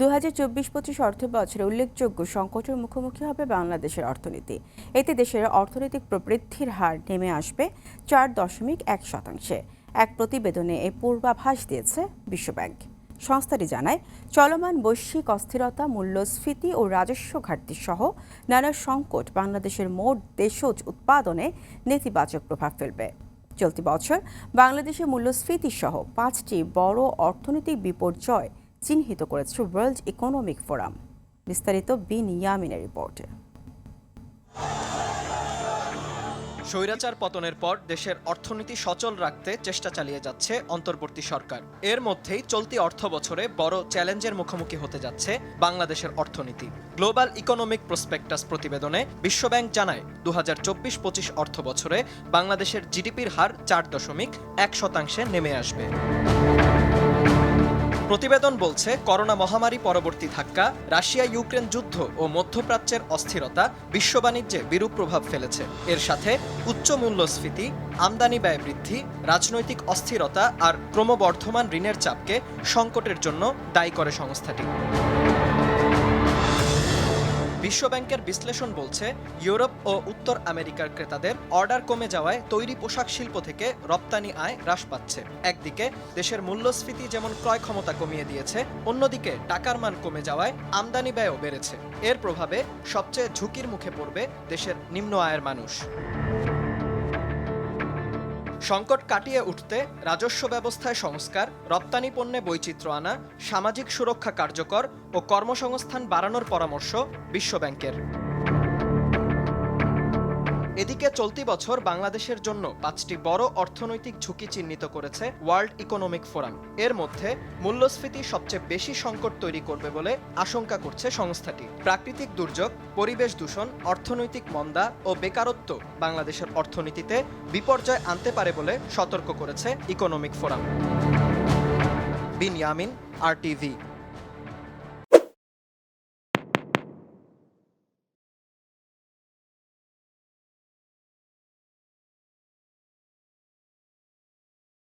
দু হাজার চব্বিশ পঁচিশ অর্থ বছরে উল্লেখযোগ্য সংকটের মুখোমুখি হবে বাংলাদেশের অর্থনীতি। এতে দেশের অর্থনৈতিক প্রবৃদ্ধির হার নেমে আসবে চার দশমিক এক শতাংশে। এক প্রতিবেদনে এ পূর্বাভাস দিয়েছে বিশ্বব্যাংক। সংস্থাটি জানায়, চলমান বৈশ্বিক অস্থিরতা, মূল্যস্ফীতি ও রাজস্ব ঘাটতি সহ নানা সংকট বাংলাদেশের মোট দেশজ উৎপাদনে নেতিবাচক প্রভাব ফেলবে। চলতি বছর বাংলাদেশে মূল্যস্ফীতি সহ পাঁচটি বড় অর্থনৈতিক বিপর্যয় চিহ্নিত করেছে ওয়ার্ল্ড ইকোনমিক ফোরাম বিস্তারিত বিন ইয়ামিনের রিপোর্টে। স্বৈরাচার পতনের পর দেশের অর্থনীতি সচল রাখতে চেষ্টা চালিয়ে যাচ্ছে অন্তর্বর্তী সরকার। এর মধ্যেই চলতি অর্থ বছরে বড় চ্যালেঞ্জের মুখোমুখি হতে যাচ্ছে বাংলাদেশের অর্থনীতি। গ্লোবাল ইকোনমিক প্রসপেক্টাস প্রতিবেদনে বিশ্বব্যাংক জানায় দু হাজার চব্বিশ পঁচিশ অর্থ বছরে বাংলাদেশের জিডিপির হার চার দশমিক এক শতাংশে নেমে আসবে। প্রতিবেদন বলছে, করোনা মহামারী পরবর্তী ধাক্কা রাশিয়া ইউক্রেন যুদ্ধ ও মধ্যপ্রাচ্যের অস্থিরতা বিশ্ব বাণিজ্যে বিরূপ প্রভাব ফেলেছে। এর সাথে উচ্চ মূল্যস্ফীতি, আমদানি ব্যয় বৃদ্ধি, রাজনৈতিক অস্থিরতা আর ক্রমবর্ধমান ঋণের চাপকে সংকটের জন্য দায়ী করে সংস্থাটি। বিশ্বব্যাংকের বিশ্লেষণ বলছে, ইউরোপ ও উত্তর আমেরিকার ক্রেতাদের অর্ডার কমে যাওয়ায় তৈরি পোশাক শিল্প থেকে রপ্তানি আয় হ্রাস পাচ্ছে। একদিকে, দেশের মূল্যস্ফীতি যেমন ক্রয় ক্ষমতা কমিয়ে দিয়েছে, অন্যদিকে টাকার মান কমে যাওয়ায় আমদানি ব্যয়ও বেড়েছে। এর প্রভাবে সবচেয়ে ঝুঁকির মুখে পড়বে দেশের নিম্ন আয়ের মানুষ। সংকট কাটিয়ে উঠতে রাজস্ব ব্যবস্থায় সংস্কার, রপ্তানি পণ্যে বৈচিত্র্য আনা, সামাজিক সুরক্ষা কার্যকর ও কর্মসংস্থান বাড়ানোর পরামর্শ বিশ্বব্যাংকের। এদিকে চলতি বছর বাংলাদেশের জন্য পাঁচটি বড় অর্থনৈতিক ঝুঁকি চিহ্নিত করেছে ওয়ার্ল্ড ইকোনমিক ফোরাম। এর মধ্যে মূল্যস্ফীতি সবচেয়ে বেশি সংকট তৈরি করবে বলে আশঙ্কা করছে সংস্থাটি। প্রাকৃতিক দুর্যোগ, পরিবেশ দূষণ, অর্থনৈতিক মন্দা ও বেকারত্ব বাংলাদেশের অর্থনীতিতে বিপর্যয় আনতে পারে বলে সতর্ক করেছে economic forum. Bin Yamin R TV